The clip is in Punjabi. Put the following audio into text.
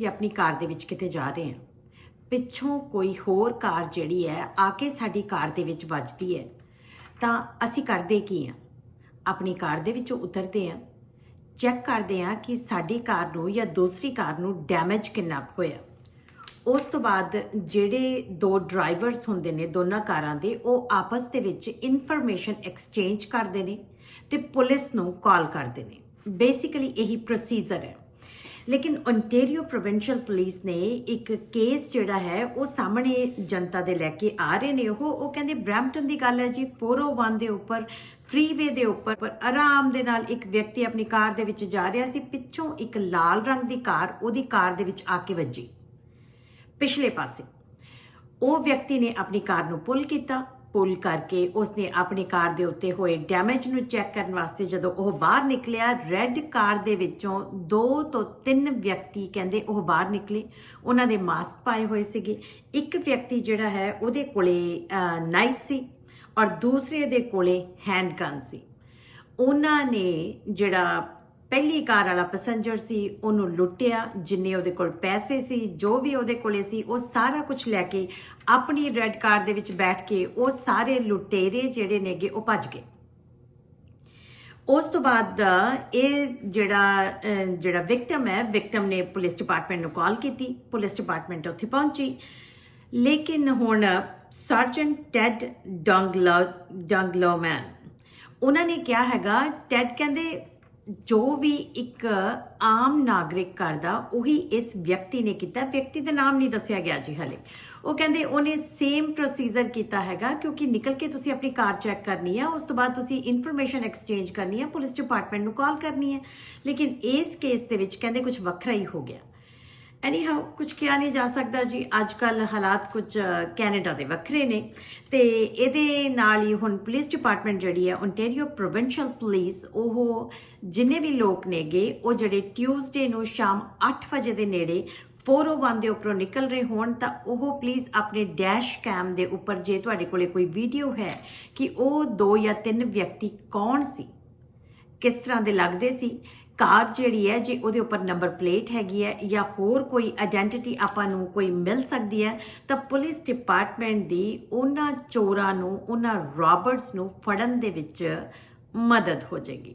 ਅਸੀਂ ਆਪਣੀ ਕਾਰ ਦੇ ਵਿੱਚ ਕਿਤੇ ਜਾ ਰਹੇ ਹਾਂ। ਪਿੱਛੋਂ ਕੋਈ ਹੋਰ ਕਾਰ ਜਿਹੜੀ ਹੈ, ਆ ਕੇ ਸਾਡੀ ਕਾਰ ਦੇ ਵਿੱਚ ਵੱਜਦੀ ਹੈ। ਤਾਂ ਅਸੀਂ ਕਰਦੇ ਕੀ ਹਾਂ? ਆਪਣੀ ਕਾਰ ਦੇ ਵਿੱਚੋਂ ਉਤਰਦੇ ਹਾਂ। ਚੈੱਕ ਕਰਦੇ ਹਾਂ ਕਿ ਸਾਡੀ ਕਾਰ ਨੂੰ ਜਾਂ ਦੂਸਰੀ ਕਾਰ ਨੂੰ ਡੈਮੇਜ ਕਿੰਨਾ ਕੁ ਹੋਇਆ। ਉਸ ਤੋਂ ਬਾਅਦ ਜਿਹੜੇ ਦੋ ਡਰਾਈਵਰਸ ਹੁੰਦੇ ਨੇ, ਦੋਨਾਂ ਕਾਰਾਂ ਦੇ, ਉਹ ਆਪਸ ਦੇ ਵਿੱਚ ਇਨਫੋਰਮੇਸ਼ਨ ਐਕਸਚੇਂਜ ਕਰਦੇ ਨੇ ਤੇ ਪੁਲਿਸ ਨੂੰ ਕਾਲ ਕਰਦੇ ਨੇ। ਬੇਸਿਕਲੀ ਇਹੀ ਪ੍ਰੋਸੀਜਰ ਹੈ। ਲੇਕਿਨ ontario ਪ੍ਰੋਵਿੰਸ਼ੀਅਲ ਪੁਲਿਸ ਨੇ ਇੱਕ ਕੇਸ ਜਿਹੜਾ ਹੈ, ਉਹ ਸਾਹਮਣੇ ਜਨਤਾ ਦੇ ਲੈ ਕੇ ਆ ਰਹੇ ਨੇ। ਉਹ ਉਹ ਕਹਿੰਦੇ ਬ੍ਰੈਂਪਟਨ ਦੀ ਗੱਲ ਹੈ ਜੀ 401 ਦੇ ਉੱਪਰ, ਫ੍ਰੀਵੇ ਦੇ ਉੱਪਰ, ਪਰ ਆਰਾਮ ਦੇ ਨਾਲ ਇੱਕ ਵਿਅਕਤੀ ਆਪਣੀ ਕਾਰ ਦੇ ਵਿੱਚ ਜਾ ਰਿਹਾ ਸੀ। ਪਿੱਛੋਂ ਇੱਕ ਲਾਲ ਰੰਗ ਦੀ ਕਾਰ ਉਹਦੀ ਕਾਰ ਦੇ ਵਿੱਚ ਆ ਕੇ ਵੱਜੀ। ਪਿਛਲੇ ਪਾਸੇ, ਉਹ ਵਿਅਕਤੀ ਨੇ ਆਪਣੀ ਕਾਰ ਨੂੰ ਪੁੱਲ ਕੀਤਾ। ਪੁੱਲ ਕਰਕੇ ਉਸਨੇ ਆਪਣੀ ਕਾਰ ਦੇ ਉੱਤੇ ਹੋਏ ਡੈਮੇਜ ਨੂੰ ਚੈੱਕ ਕਰਨ ਵਾਸਤੇ ਜਦੋਂ ਉਹ ਬਾਹਰ ਨਿਕਲਿਆ ਰੈੱਡ ਕਾਰ ਦੇ ਵਿੱਚੋਂ ਦੋ ਤੋਂ ਤਿੰਨ ਵਿਅਕਤੀ ਕਹਿੰਦੇ ਉਹ ਬਾਹਰ ਨਿਕਲੇ। ਉਹਨਾਂ ਦੇ ਮਾਸਕ ਪਾਏ ਹੋਏ ਸੀਗੇ। ਇੱਕ ਵਿਅਕਤੀ ਜਿਹੜਾ ਹੈ, ਉਹਦੇ ਕੋਲੇ ਨਾਈਫ ਸੀ ਔਰ ਦੂਸਰੇ ਦੇ ਕੋਲੇ ਹੈਂਡਗਨ ਸੀ। ਉਹਨਾਂ ਨੇ ਜਿਹੜਾ ਪਹਿਲੀ ਕਾਰ ਵਾਲਾ ਪੈਸੇਂਜਰ ਸੀ, ਉਹਨੂੰ ਲੁੱਟਿਆ, ਜਿੰਨੇ ਉਹਦੇ ਕੋਲ ਪੈਸੇ ਸੀ, ਜੋ ਵੀ ਉਹਦੇ ਕੋਲੇ ਸੀ, ਉਹ ਸਾਰਾ ਕੁਝ ਲੈ ਕੇ ਆਪਣੀ ਰੈੱਡ ਕਾਰ ਦੇ ਵਿੱਚ ਬੈਠ ਕੇ ਉਹ ਸਾਰੇ ਲੁਟੇਰੇ ਜਿਹੜੇ ਨੇਗੇ ਉਹ ਭੱਜ ਗਏ। ਉਸ ਤੋਂ ਬਾਅਦ ਇਹ ਜਿਹੜਾ ਜਿਹੜਾ ਵਿਕਟਮ ਹੈ ਵਿਕਟਮ ਨੇ ਪੁਲਿਸ ਡਿਪਾਰਟਮੈਂਟ ਨੂੰ ਕਾਲ ਕੀਤੀ, ਪੁਲਿਸ ਡਿਪਾਰਟਮੈਂਟ ਉੱਥੇ ਪਹੁੰਚੀ। ਲੇਕਿਨ ਹੁਣ ਸਰਜਨ ਟੈਡ ਡੰਗਲੋ ਡੰਗਲੋਮੈਨ ਉਹਨਾਂ ਨੇ ਕਿਹਾ ਹੈਗਾ ਟੈਡ ਕਹਿੰਦੇ ਜੋ ਵੀ ਇੱਕ ਆਮ ਨਾਗਰਿਕ ਕਰਦਾ, ਉਹੀ ਇਸ ਵਿਅਕਤੀ ਨੇ ਕੀਤਾ। ਵਿਅਕਤੀ ਦਾ ਨਾਮ ਨਹੀਂ ਦੱਸਿਆ ਗਿਆ ਜੀ ਹਲੇ। ਉਹ ਕਹਿੰਦੇ ਉਹਨੇ ਸੇਮ ਪ੍ਰੋਸੀਜਰ ਕੀਤਾ ਹੈਗਾ, ਕਿਉਂਕਿ ਨਿਕਲ ਕੇ ਤੁਸੀਂ ਆਪਣੀ ਕਾਰ ਚੈੱਕ ਕਰਨੀ ਹੈ ਉਸ ਤੋਂ ਬਾਅਦ ਤੁਸੀਂ ਇਨਫੋਰਮੇਸ਼ਨ ਐਕਸਚੇਂਜ ਕਰਨੀ ਹੈ ਪੁਲਿਸ ਡਿਪਾਰਟਮੈਂਟ ਨੂੰ ਕਾਲ ਕਰਨੀ ਹੈ ਲੇਕਿਨ ਇਸ ਕੇਸ ਦੇ ਵਿੱਚ ਕਹਿੰਦੇ ਕੁਝ ਵੱਖਰਾ ਹੀ ਹੋ ਗਿਆ। ਐਨੀ ਹਾਉ ਕੁਝ ਕਿਹਾ ਨਹੀਂ ਜਾ ਸਕਦਾ ਜੀ। ਅੱਜ ਕੱਲ ਹਾਲਾਤ ਕੁਝ ਕੈਨੇਡਾ ਦੇ ਵੱਖਰੇ ਨੇ। ਤੇ ਇਹਦੇ ਨਾਲ ਹੀ ਹੁਣ ਪੁਲਿਸ ਡਿਪਾਰਟਮੈਂਟ ਜਿਹੜੀ ਹੈ ਓਨਟਾਰੀਓ ਪ੍ਰੋਵਿੰਸ਼ੀਅਲ ਪੁਲਿਸ ਉਹ ਜਿੰਨੇ ਵੀ ਲੋਕ ਨੇਗੇ, ਉਹ ਜਿਹੜੇ ਟਿਊਜ਼ਡੇ ਨੂੰ ਸ਼ਾਮ 8 ਵਜੇ ਦੇ ਨੇੜੇ 401 ਦੇ ਉੱਪਰੋਂ ਨਿਕਲ ਰਹੇ ਹੋਣ, ਤਾਂ ਉਹ ਪਲੀਜ਼ ਆਪਣੇ ਡੈਸ਼ ਕੈਮ ਦੇ ਉੱਪਰ, ਜੇ ਤੁਹਾਡੇ ਕੋਲੇ ਕੋਈ ਵੀਡੀਓ ਹੈ ਕਿ ਉਹ ਦੋ ਜਾਂ ਤਿੰਨ ਵਿਅਕਤੀ ਕੌਣ ਸੀ, ਕਿਸ ਤਰ੍ਹਾਂ ਦੇ ਲੱਗਦੇ ਸੀ ਕਾਰ ਜਿਹੜੀ ਹੈ, ਜੇ ਉਹਦੇ ਉੱਪਰ ਨੰਬਰ ਪਲੇਟ ਹੈਗੀ ਹੈ ਜਾਂ ਹੋਰ ਕੋਈ ਆਇਡੈਂਟੀਟੀ ਆਪਾਂ ਨੂੰ ਕੋਈ ਮਿਲ ਸਕਦੀ ਹੈ, ਤਾਂ ਪੁਲਿਸ ਡਿਪਾਰਟਮੈਂਟ ਦੀ ਉਹਨਾਂ ਚੋਰਾਂ ਨੂੰ, ਉਹਨਾਂ ਰੋਬਰਟਸ ਨੂੰ ਫੜਨ ਦੇ ਵਿੱਚ ਮਦਦ ਹੋ ਜਾਏਗੀ।